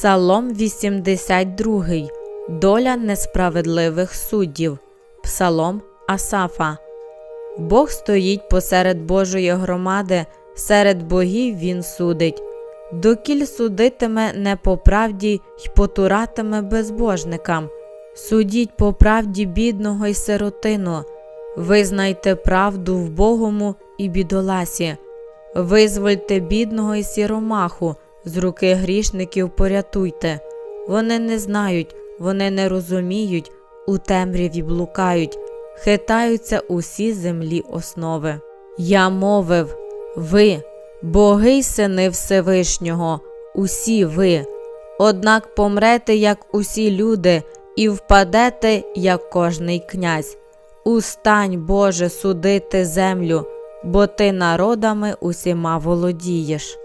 Псалом 82. Доля несправедливих суддів. Псалом Асафа. Бог стоїть посеред Божої громади, серед богів він судить. Докіль судитиме не по правді й потуратиме безбожникам. Судіть по правді бідного й сиротину. Визнайте правду в Богому і бідоласі. Визвольте бідного й сіромаху, з руки грішників порятуйте. Вони не знають, вони не розуміють, у темряві блукають, хитаються усі землі основи. Я мовив, ви, боги сини Всевишнього, усі ви, однак помрете, як усі люди, і впадете, як кожний князь. Устань, Боже, судити землю, бо ти народами усіма володієш.